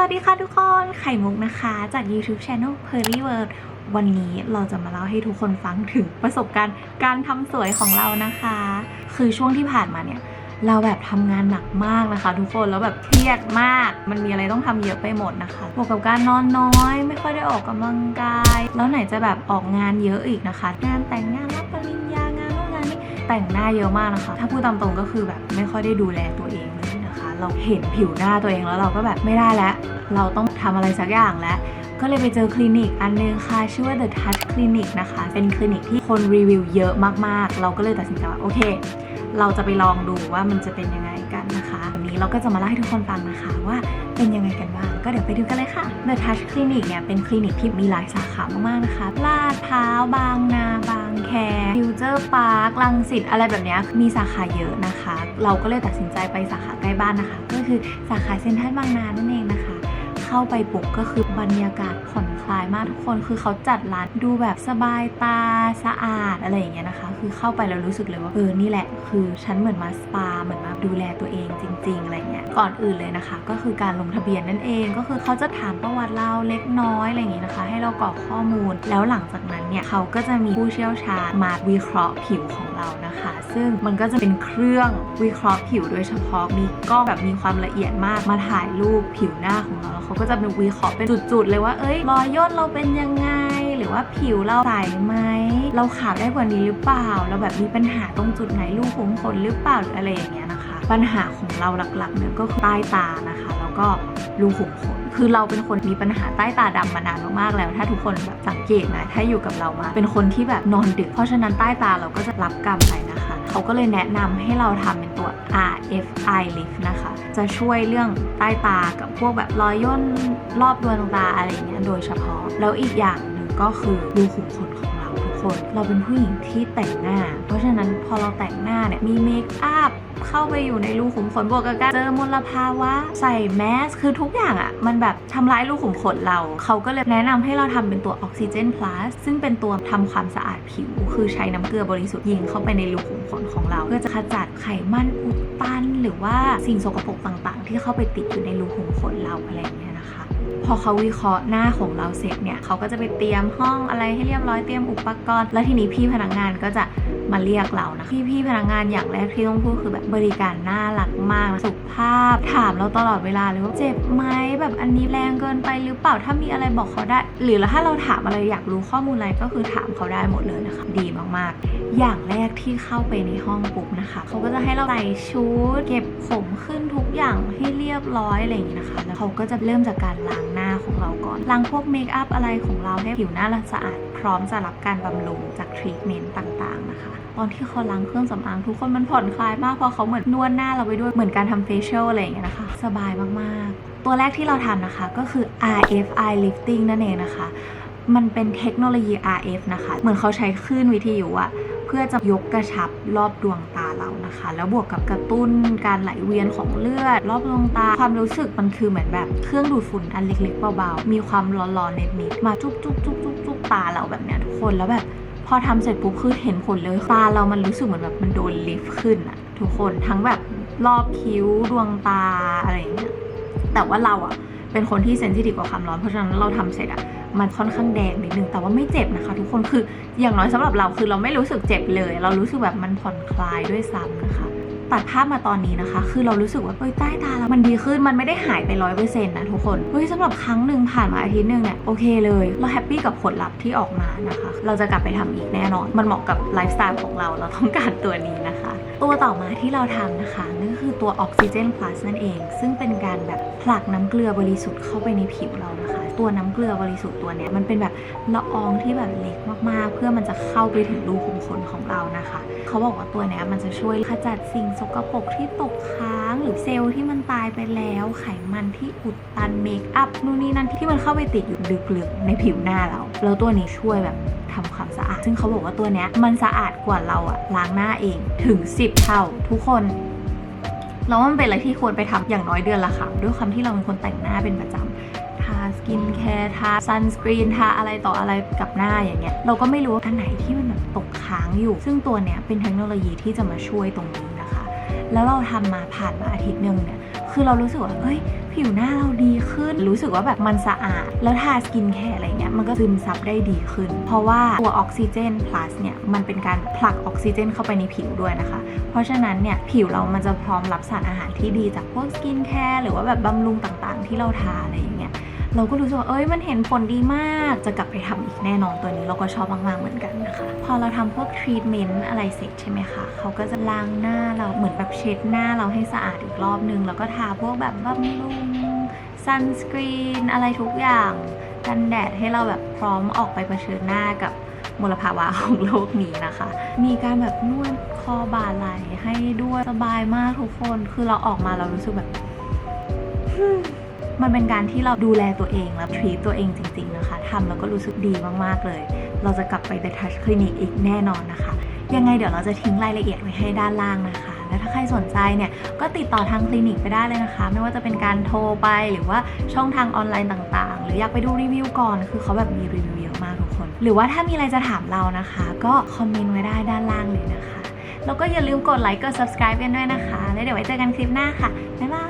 วัสดีค่ะทุกคน ไข่มุกนะคะ จาก YouTube Channel p e r r y World วันนี้เราจะมาเล่าให้ทุกคนฟังถึงประสบการณ์การทำสวยของเรานะคะ คือช่วงที่ผ่านมาเนี่ย เราแบบทำงานหนักมากนะคะ ทุกคนแล้วแบบเครียดมาก มันมีอะไรต้องทำเยอะไปหมดนะคะบวกกับการนอนน้อย ไม่ค่อยได้ออกกำลังกาย แล้วไหนจะแบบออกงานเยอะอีกนะคะ งานแต่งงานรับปริญญางานโน่นงานนี้แต่งหน้าเยอะมากนะคะ ถ้าพูดตามตรงก็คือแบบไม่ค่อยได้ดูแลตัวเอง เราเห็นผิวหน้าตัวเองแล้วเราก็แบบไม่ได้แล้ว เราต้องทำอะไรสักอย่างแล้ว ก็เลยไปเจอคลินิกอันนึงค่ะ ชื่อว่า The Touch Clinic นะคะ เป็นคลินิกที่คนรีวิวเยอะมากๆ เราก็เลยตัดสินใจว่าโอเค เราจะไปลองดูว่ามันจะเป็นยังไงกัน เราก็จะมาเล่าให้ทุกคนฟังนะคะว่าเป็นยังไงกันบ้าง ก็เดี๋ยวไปดูกันเลยค่ะ The Touch Clinic เนี่ยเป็นคลินิกที่มีหลายสาขามากๆนะคะ ลาดพร้าวบางนา บางแคฟิวเจอร์พาร์คลังสิตอะไรแบบนี้มีสาขาเยอะนะคะ เราก็เลยตัดสินใจไปสาขาใกล้บ้านนะคะ ก็คือสาขาเซ็นทรัลบางนานั่นเองนะคะ เข้าไปปุ๊บก็คือบรรยากาศผ่อนคลายมากทุกคนคือเขาจัดร้านดูแบบสบายตาสะอาดอะไรอย่างเงี้ยนะคะ คือเข้าไปแล้วรู้สึกเลยว่าเออนี่แหละ คือฉันเหมือนมาสปาเหมือนมาดูแลตัวเองจริง ๆ อะไรเงี้ย ก่อนอื่นเลยนะคะ ก็คือการลงทะเบียนนั่นเอง ก็คือเขาจะถามประวัติเราเล็กน้อยอะไรอย่างเงี้ยนะคะ ให้เรากรอกข้อมูล แล้วหลังจากนั้นเนี่ยเขาก็จะมีผู้เชี่ยวชาญมาวิเคราะห์ผิวของเรานะคะ ซึ่งมันก็จะเป็นเครื่องวิเคราะห์ผิวโดยเฉพาะมีกล้องแบบมีความละเอียดมากมาถ่ายรูปผิวหน้าของเราแล้วเขาก็จะเป็นวิเคราะห์เป็นจุดๆเลยว่าเอ้ยรอยย่นเราเป็นยังไง หรือว่าผิวเราใสไหมเราขาวได้กว่านี้หรือเปล่า เราแบบมีปัญหาตรงจุดไหนรูขุมขนหรือเปล่าหรืออะไรอย่างเงี้ยนะคะ ปัญหาของเราหลักๆเนี่ยก็คือใต้ตานะคะ แล้วก็รูขุมขนคือเราเป็นคนมีปัญหาใต้ตาดำมานานมากๆแล้ว ถ้าทุกคนแบบสังเกตนะถ้าอยู่กับเรามา เป็นคนที่แบบนอนดึก เพราะฉะนั้นใต้ตาเราก็จะรับกรรมไปนะคะ เขาก็เลยแนะนำให้เราทำเป็นตัว RFI Lift นะคะ จะช่วยเรื่องใต้ตากับพวกแบบรอยย่นรอบดวงตาอะไรอย่างเงี้ยโดยเฉพาะ แล้วอีกอย่างหนึ่งก็คือรูขุมขนของเราทุกคน เราเป็นผู้หญิงที่แต่งหน้า เพราะฉะนั้นพอเราแต่งหน้าเนี่ยมีเมคอัพ เข้าไปอยู่ในรูขุมขนบวกกับการเจอมลภาวะใส่แมสคือทุกอย่างอะ่ะ มันแบบทำร้ายรูขุมขนเรา เขาก็เลยแนะนำให้เราทำเป็นตัวออกซิเจน plus ซึ่งเป็นตัวทำความสะอาดผิว คือใช้น้ำเกลือบริสุทธิ์ยิงเข้าไปในรูขุมขนของเรา เพื่อจะขจัดไขมันอุดตัน หรือว่าสิ่งสกปรกต่าง ๆ ที่เข้าไปติดอยู่ในรูขุมขนเราอะไรอย่างเงี้ยนะคะพอเขาวิเคราะห์หน้าของเราเสร็จเนี่ยเขาก็จะไปเตรียมห้องอะไรให้เรียบร้อยเตรียมอุปกรณ์ แล้วทีนี้พี่พนักงานก็จะ มาเรียกเรานะพี่พี่พนักงานอย่างแรกที่ต้องพูดคือแบบบริการน่ารักมากสุภาพถามเราตลอดเวลาเลยว่าเจ็บไหมแบบอันนี้แรงเกินไปหรือเปล่าถ้ามีอะไรบอกเขาได้ หรือถ้าเราถามอะไรอยากรู้ข้อมูลอะไรก็คือถามเขาได้หมดเลยนะคะ ดีมากๆ อย่างแรกที่เข้าไปในห้องปุ๊บนะคะเขาก็จะให้เราใส่ชุด เก็บผมขึ้นทุกอย่างให้เรียบร้อยอะไรอย่างนี้นะคะ แล้วเขาก็จะเริ่มจากการล้างหน้าของเราก่อนล้างพวกเมคอัพอะไรของเราให้ผิวหน้าเราสะอาดพร้อมจะรับการบำรุงจากทรีทเมนต์ต่างๆนะคะตอนที่เขาล้างเครื่องสำอางทุกคนมันผ่อนคลายมากเพราะเขาเหมือนนวดหน้าเราไปด้วยเหมือนการทำเฟเชียลอะไรอย่างเงี้ยนะคะ สบายมากๆ ตัวแรกที่เราทำนะคะก็คือ RFI lifting นั่นเองนะคะ มันเป็นเทคโนโลยี RF นะคะ เหมือนเขาใช้คลื่นวิทยุอะเพื่อจะยกกระชับรอบดวงตาเรานะคะ แล้วบวกกับกระตุ้นการไหลเวียนของเลือด รอบดวงตา ความรู้สึกมันคือเหมือนแบบเครื่องดูดฝุ่นอันเล็กๆเบาๆ มีความร้อนๆนิดๆมาจุ๊บจุ๊บจุ๊บจุ๊บจุ๊บตาเราแบบเนี้ยทุกคนแล้วแบบ พอทำเสร็จปุ๊บคือเห็นผลเลยตาเรามันรู้สึกเหมือนแบบมันโดนลิฟต์ขึ้นอะทุกคนทั้งแบบรอบคิ้วดวงตาอะไรอย่างเงี้ยแต่ว่าเราอะเป็นคนที่เซนซิทีฟกับความร้อนเพราะฉะนั้นเราทำเสร็จอะมันค่อนข้างแดงนิดนึงแต่ว่าไม่เจ็บนะคะ ทุกคนคืออย่างน้อยสำหรับเราคือเราไม่รู้สึกเจ็บเลย เรารู้สึกแบบมันผ่อนคลายด้วยซ้ำนะคะ ตัดภาพมาตอนนี้นะคะ คือเรารู้สึกว่าเอ้ยใต้ตาเรามันดีขึ้นมันไม่ได้หายไปร้อยเปอร์เซ็นต์นะทุกคนเฮ้ยสำหรับครั้งหนึ่งผ่านมาอาทิตย์หนึ่งเนี่ยโอเคเลย เราแฮปปี้กับผลลัพธ์ที่ออกมานะคะ เราจะกลับไปทำอีกแน่นอน มันเหมาะกับไลฟ์สไตล์ของเราเราต้องการตัวนี้นะคะ ตัวต่อมาที่เราทำนะคะนั่นก็คือตัวออกซิเจน plus นั่นเอง ซึ่งเป็นการแบบผลักน้ำเกลือบริสุทธิ์เข้าไปในผิวเรานะคะ ตัวน้ำเกลือบริสุทธิ์ตัวเนี้ยมันเป็นแบบละอองที่แบบเล็กมากๆ เพื่อมันจะเข้าไปถึงรูขุมขนของเรานะคะ เขาบอกว่าตัวเนี้ยมันจะช่วยขจัดสิ่งสกปรกที่ตกค้างหรือเซลล์ที่มันตายไปแล้วไขมันที่อุดตันเมคอัพนู่นนี่นั่นที่มันเข้าไปติดอยู่ลึกๆในผิวหน้าเรา แล้วตัวนี้ช่วยแบบทำความสะอาด ซึ่งเขาบอกว่าตัวเนี้ยมันสะอาดกว่าเราอะล้างหน้าเองถึง 10 เท่า ทุกคนแล้วมันเป็นอะไรที่ควรไปทำอย่างน้อยเดือนละครั้งด้วยความที่เราเป็นคนแต่งหน้าเป็นประจำทาสกินแคร์ทาซันสกรีนทาอะไรต่ออะไรกับหน้าอย่างเงี้ยเราก็ไม่รู้ว่าอันไหนที่มันแบบตกค้างอยู่ ซึ่งตัวเนี้ยเป็นเทคโนโลยีที่จะมาช่วยตรงนี้นะคะ แล้วเราทำมาผ่านมาอาทิตย์หนึ่งเนี่ยคือเรารู้สึกว่าเฮ้ยผิวหน้าเราดีขึ้นขึ้น รู้สึกว่าแบบมันสะอาด แล้วทาสกินแคร์อะไรเงี้ยมันก็ซึมซับได้ดีขึ้น เพราะว่าตัวออกซิเจน plus เนี่ยมันเป็นการผลักออกซิเจนเข้าไปในผิวด้วยนะคะ เพราะฉะนั้นเนี่ยผิวเรามันจะพร้อมรับสารอาหารที่ดีจากพวกสกินแคร์หรือว่าแบบบำรุงต่างๆ ที่เราทาอะไรอย่างเงี้ย เราก็รู้สึกว่าเอ้ยมันเห็นผลดีมาก จะกลับไปทำอีกแน่นอนตัวนี้เราก็ชอบมากๆเหมือนกันนะคะ พอเราทำพวกทรีทเมนต์อะไรเสร็จใช่ไหมคะเขาก็จะล้างหน้าเราเหมือนแบบเช็ดหน้าเราให้สะอาดอีกรอบนึง แล้วก็ทาพวกแบบบำรุงซันสกรีนอะไรทุกอย่างกันแดดให้เราแบบพร้อมออกไปเผชิญหน้ากับมลภาวะของโลกนี้นะคะ มีการแบบนวดคอบ่าไหล่ให้ด้วยสบายมากทุกคน คือเราออกมาเรารู้สึกแบบ มันเป็นการที่เราดูแลตัวเองและทรีตตัวเองจริง ๆนะคะทำแล้วก็รู้สึกดีมากๆเลย เราจะกลับไปเดทัชคลินิกอีกแน่นอนนะคะ ยังไงเดี๋ยวเราจะทิ้งรายละเอียดไว้ให้ด้านล่างนะคะ แล้วถ้าใครสนใจเนี่ยก็ติดต่อทางคลินิกไปได้เลยนะคะ ไม่ว่าจะเป็นการโทรไปหรือว่าช่องทางออนไลน์ต่างๆ หรืออยากไปดูรีวิวก่อน คือเขาแบบมีรีวิวเยอะมากทุกคน หรือว่าถ้ามีอะไรจะถามเรานะคะ ก็คอมเมนต์ไว้ได้ด้านล่างเลยนะคะ แล้วก็อย่าลืมกดไลค์กด subscribe กันด้วยนะคะ แล้วเดี๋ยวไว้เจอกันคลิปหน้าค่ะบ๊ายบาย